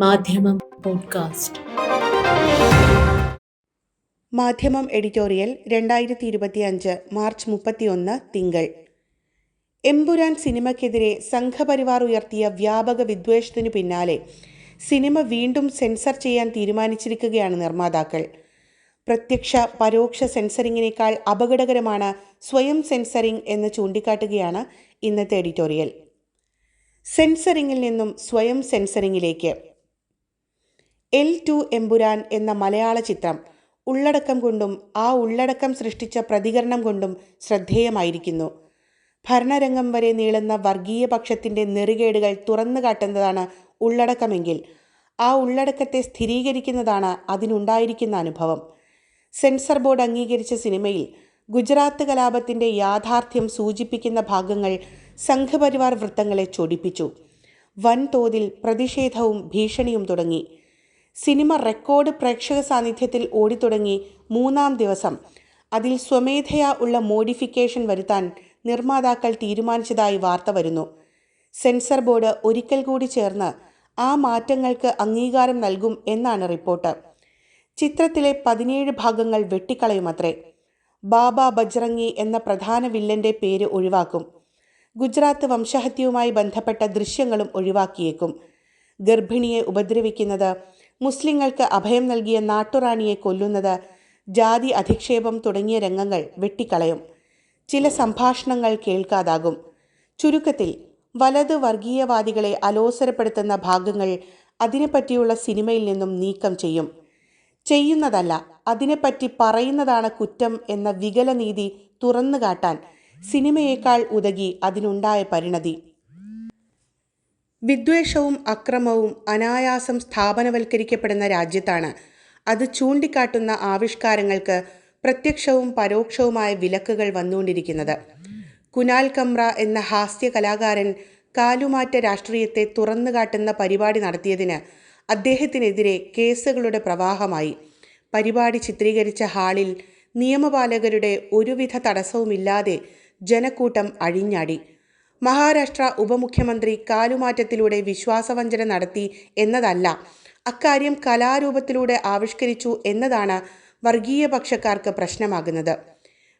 മാധ്യമം പോഡ്കാസ്റ്റ്. മാധ്യമം എഡിറ്റോറിയൽ രണ്ടായിരത്തി ഇരുപത്തിയഞ്ച് മാർച്ച് മുപ്പത്തിയൊന്ന് തിങ്കൾ. എമ്പുരാൻ സിനിമയ്ക്കെതിരെ സംഘപരിവാർ ഉയർത്തിയ വ്യാപക വിദ്വേഷത്തിനു പിന്നാലെ സിനിമ വീണ്ടും സെൻസർ ചെയ്യാൻ തീരുമാനിച്ചിരിക്കുകയാണ് നിർമ്മാതാക്കൾ. പ്രത്യക്ഷ പരോക്ഷ സെൻസറിങ്ങിനേക്കാൾ അപകടകരമാണ് സ്വയം സെൻസറിംഗ് എന്ന് ചൂണ്ടിക്കാട്ടുകയാണ് ഇന്നത്തെ എഡിറ്റോറിയൽ. സെൻസറിങ്ങിൽ നിന്നും സ്വയം സെൻസറിങ്ങിലേക്ക്. എൽ ടു എമ്പുരാൻ എന്ന മലയാള ചിത്രം ഉള്ളടക്കം കൊണ്ടും ആ ഉള്ളടക്കം സൃഷ്ടിച്ച പ്രതികരണം കൊണ്ടും ശ്രദ്ധേയമായിരിക്കുന്നു. ഭരണരംഗം വരെ നീളുന്ന വർഗീയ പക്ഷത്തിന്റെ നെറുകേടുകൾ തുറന്നു കാട്ടുന്നതാണ് ഉള്ളടക്കമെങ്കിൽ ആ ഉള്ളടക്കത്തെ സ്ഥിരീകരിക്കുന്നതാണ് അതിനുണ്ടായിരിക്കുന്ന അനുഭവം. സെൻസർ ബോർഡ് അംഗീകരിച്ച സിനിമയിൽ ഗുജറാത്ത് കലാപത്തിന്റെ യാഥാർത്ഥ്യം സൂചിപ്പിക്കുന്ന ഭാഗങ്ങൾ സംഘപരിവാർ വൃത്തങ്ങളെ ചൊടിപ്പിച്ചു. വൻതോതിൽ പ്രതിഷേധവും ഭീഷണിയും തുടങ്ങി. സിനിമ റെക്കോർഡ് പ്രേക്ഷക സാന്നിധ്യത്തിൽ ഓടിത്തുടങ്ങി മൂന്നാം ദിവസം. അതിൽ സ്വമേധയാ ഉള്ള മോഡിഫിക്കേഷൻ വരുത്താൻ നിർമ്മാതാക്കൾ തീരുമാനിച്ചതായി വാർത്ത വരുന്നു. സെൻസർ ബോർഡ് ഒരിക്കൽ കൂടി ചേർന്ന് ആ മാറ്റങ്ങൾക്ക് അംഗീകാരം നൽകും എന്നാണ് റിപ്പോർട്ട്. ചിത്രത്തിലെ പതിനേഴ് ഭാഗങ്ങൾ വെട്ടിക്കളയുമത്രേ. ബാബ ബജ്രംഗി എന്ന പ്രധാന വില്ലന്റെ പേര് ഒഴിവാക്കും. ഗുജറാത്ത് വംശഹത്യവുമായി ബന്ധപ്പെട്ട ദൃശ്യങ്ങളും ഒഴിവാക്കിയേക്കും. ഗർഭിണിയെ ഉപദ്രവിക്കുന്നത് മുസ്ലിങ്ങൾക്ക് അഭയം നൽകിയ നാട്ടുറാണിയെ കൊല്ലുന്നത് ജാതി അധിക്ഷേപം തുടങ്ങിയ രംഗങ്ങൾ വെട്ടിക്കളയും. ചില സംഭാഷണങ്ങൾ കേൾക്കാതാകും. ചുരുക്കത്തിൽ വലത് വർഗീയവാദികളെ അലോസരപ്പെടുത്തുന്ന ഭാഗങ്ങൾ അതിനെപ്പറ്റിയുള്ള സിനിമയിൽ നിന്നും നീക്കം ചെയ്യും. ചെയ്യുന്നതല്ല അതിനെപ്പറ്റി പറയുന്നതാണ് കുറ്റം എന്ന വികലനീതി തുറന്നു കാട്ടാൻ സിനിമയേക്കാൾ ഉതകി അതിനുണ്ടായ പരിണതി. വിദ്വേഷവും അക്രമവും അനായാസം സ്ഥാപനവൽക്കരിക്കപ്പെടുന്ന രാജ്യത്താണ്. അത് ചൂണ്ടിക്കാട്ടുന്ന ആവിഷ്കാരങ്ങൾക്ക് പ്രത്യക്ഷവും പരോക്ഷവുമായ വിലക്കുകൾ വന്നുകൊണ്ടിരിക്കുന്നത്. കുനാൽ കമ്ര എന്ന ഹാസ്യ കലാകാരൻ കാലുമാറ്റ രാഷ്ട്രീയത്തെ തുറന്നു കാട്ടുന്ന പരിപാടി നടത്തിയതിന് അദ്ദേഹത്തിനെതിരെ കേസുകളുടെ പ്രവാഹമായി. പരിപാടി ചിത്രീകരിച്ച ഹാളിൽ നിയമപാലകരുടെ ഒരുവിധ തടസ്സവുമില്ലാതെ ജനക്കൂട്ടം അഴിഞ്ഞാടി. മഹാരാഷ്ട്ര ഉപമുഖ്യമന്ത്രി കാലുമാറ്റത്തിലൂടെ വിശ്വാസവഞ്ചന നടത്തി എന്നതല്ല. അക്കാര്യം കലാരൂപത്തിലൂടെ ആവിഷ്കരിച്ചു എന്നതാണ് വർഗീയ പക്ഷക്കാർക്ക് പ്രശ്നമാകുന്നത്.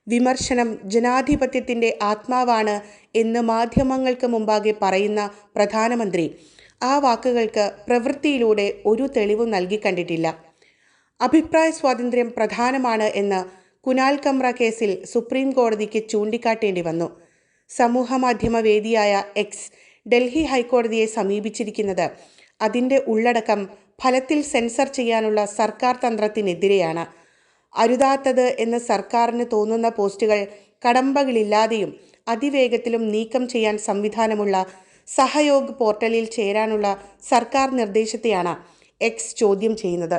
വിമർശനം ജനാധിപത്യത്തിന്റെ ആത്മാവാണ് എന്ന് മാധ്യമങ്ങൾക്ക് മുമ്പാകെ പറയുന്ന പ്രധാനമന്ത്രി ആ വാക്കുകൾക്ക് പ്രവൃത്തിയിലൂടെ ഒരു തെളിവും നൽകിക്കണ്ടിട്ടില്ല അഭിപ്രായ സ്വാതന്ത്ര്യം പ്രധാനമാണ് എന്ന് കുനാൽ കമ്ര കേസിൽ സുപ്രീം കോടതിക്ക് ചൂണ്ടിക്കാട്ടേണ്ടി വന്നു. സമൂഹമാധ്യമ വേദിയായ എക്സ് ഡൽഹി ഹൈക്കോടതിയെ സമീപിച്ചിരിക്കുന്നത്. അതിന്റെ ഉള്ളടക്കം ഫലത്തിൽ സെൻസർ ചെയ്യാനുള്ള സർക്കാർ തന്ത്രത്തിനെതിരെയാണ്. അരുതാത്തത് എന്ന് സർക്കാരിന് തോന്നുന്ന പോസ്റ്റുകൾ കടമ്പകളില്ലാതെയും അതിവേഗത്തിലും നീക്കം ചെയ്യാൻ സംവിധാനമുള്ള സഹയോഗ് പോർട്ടലിൽ ചേരാനുള്ള സർക്കാർ നിർദ്ദേശത്തെയാണ് എക്സ് ചോദ്യം ചെയ്യുന്നത്.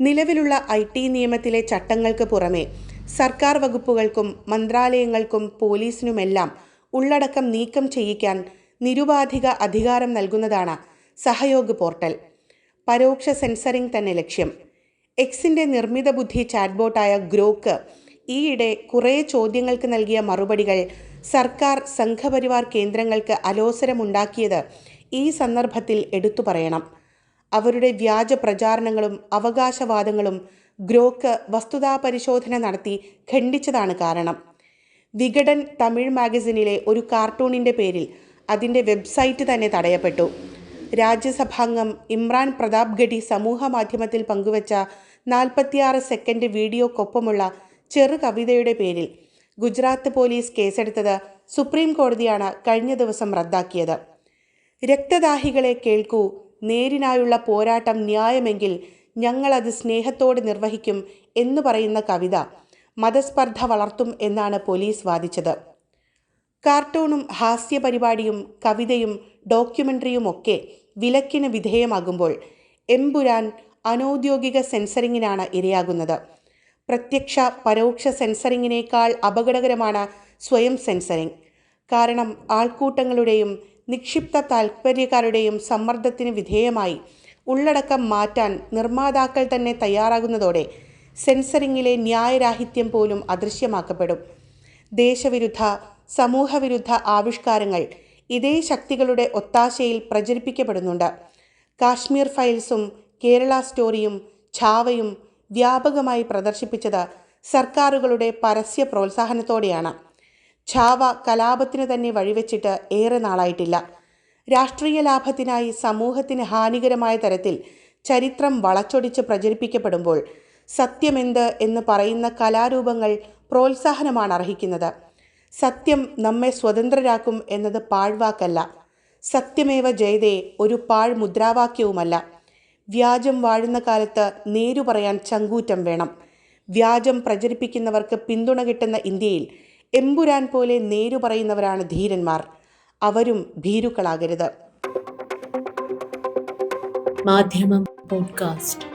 നിലവിലുള്ള ഐ ടി നിയമത്തിലെ ചട്ടങ്ങൾക്ക് പുറമെ സർക്കാർ വകുപ്പുകൾക്കും മന്ത്രാലയങ്ങൾക്കും പോലീസിനുമെല്ലാം ഉള്ളടക്കം നീക്കം ചെയ്യിക്കാൻ നിരുപാധിക അധികാരം നൽകുന്നതാണ് സഹയോഗ് പോർട്ടൽ. പരോക്ഷ സെൻസറിംഗ് തന്നെ ലക്ഷ്യം. എക്സിന്റെ നിർമ്മിത ബുദ്ധി ചാറ്റ്ബോട്ടായ ഗ്രോക്ക് ഈയിടെ കുറേ ചോദ്യങ്ങൾക്ക് നൽകിയ മറുപടികൾ സർക്കാർ സംഘപരിവാർ കേന്ദ്രങ്ങൾക്ക് അലോസരമുണ്ടാക്കിയത് ഈ സന്ദർഭത്തിൽ എടുത്തു പറയണം. അവരുടെ വ്യാജ പ്രചാരണങ്ങളും അവകാശവാദങ്ങളും ഗ്രോക്ക് വസ്തുതാ പരിശോധന നടത്തി ഖണ്ഡിച്ചതാണ് കാരണം. വികടൻ തമിഴ് മാഗസിനിലെ ഒരു കാർട്ടൂണിന്റെ പേരിൽ അതിന്റെ വെബ്സൈറ്റ് തന്നെ തടയപ്പെട്ടു. രാജ്യസഭാംഗം ഇമ്രാൻ പ്രതാപ് ഗഡി സമൂഹ മാധ്യമത്തിൽ പങ്കുവച്ച നാൽപ്പത്തിയാറ് സെക്കൻഡ് വീഡിയോക്കൊപ്പമുള്ള ചെറു കവിതയുടെ പേരിൽ ഗുജറാത്ത് പോലീസ് കേസെടുത്തത് സുപ്രീം കോടതിയാണ് കഴിഞ്ഞ ദിവസം റദ്ദാക്കിയത്. രക്തദാഹികളെ കേൾക്കൂ നേരിനായുള്ള പോരാട്ടം ന്യായമെങ്കിൽ ഞങ്ങളത് സ്നേഹത്തോടെ നിർവഹിക്കും എന്ന് പറയുന്ന കവിത മതസ്പർദ്ധ വളർത്തും എന്നാണ് പോലീസ് വാദിച്ചത്. കാർട്ടൂണും ഹാസ്യ പരിപാടിയും കവിതയും ഡോക്യുമെന്ററിയും ഒക്കെ വിലക്കിന് വിധേയമാകുമ്പോൾ എമ്പുരാൻ അനൗദ്യോഗിക സെൻസറിങ്ങിനാണ് ഇരയാകുന്നത്. പ്രത്യക്ഷ പരോക്ഷ സെൻസറിങ്ങിനേക്കാൾ അപകടകരമാണ് സ്വയം സെൻസറിങ്. കാരണം ആൾക്കൂട്ടങ്ങളുടെയും നിക്ഷിപ്ത താൽപ്പര്യക്കാരുടെയും സമ്മർദ്ദത്തിന് വിധേയമായി ഉള്ളടക്കം മാറ്റാൻ നിർമ്മാതാക്കൾ തന്നെ തയ്യാറാകുന്നതോടെ സെൻസറിങ്ങിലെ ന്യായരാഹിത്യം പോലും അദൃശ്യമാക്കപ്പെടും. ദേശവിരുദ്ധ സമൂഹവിരുദ്ധ ആവിഷ്കാരങ്ങൾ ഇതേ ശക്തികളുടെ ഒത്താശയിൽ പ്രചരിപ്പിക്കപ്പെടുന്നുണ്ട്. കാശ്മീർ ഫയൽസും കേരള സ്റ്റോറിയും ഛാവയും വ്യാപകമായി പ്രദർശിപ്പിച്ചത് സർക്കാരുകളുടെ പരസ്യ പ്രോത്സാഹനത്തോടെയാണ്. ഛാവ കലാപത്തിന് തന്നെ വഴിവെച്ചിട്ട് ഏറെ നാളായിട്ടില്ല. രാഷ്ട്രീയ ലാഭത്തിനായി സമൂഹത്തിന് ഹാനികരമായ തരത്തിൽ ചരിത്രം വളച്ചൊടിച്ച് പ്രചരിപ്പിക്കപ്പെടുമ്പോൾ സത്യമെന്ത് എന്ന് പറയുന്ന കലാരൂപങ്ങൾ പ്രോത്സാഹനമാണ് അർഹിക്കുന്നത്. സത്യം നമ്മെ സ്വതന്ത്രരാക്കും എന്നത് പാഴ്വാക്കല്ല. സത്യമേവ ജയതേ ഒരു പാഴ് മുദ്രാവാക്യവുമല്ല വ്യാജം വാഴുന്ന കാലത്ത് നേരു പറയാൻ ചങ്കൂറ്റം വേണം. വ്യാജം പ്രചരിപ്പിക്കുന്നവർക്ക് പിന്തുണ കിട്ടുന്ന ഇന്ത്യയിൽ എമ്പുരാൻ പോലെ നേരു പറയുന്നവരാണ് ധീരന്മാർ. അവരും ഭീരുക്കളാകരുത്. മാധ്യമം പോഡ്കാസ്റ്റ്.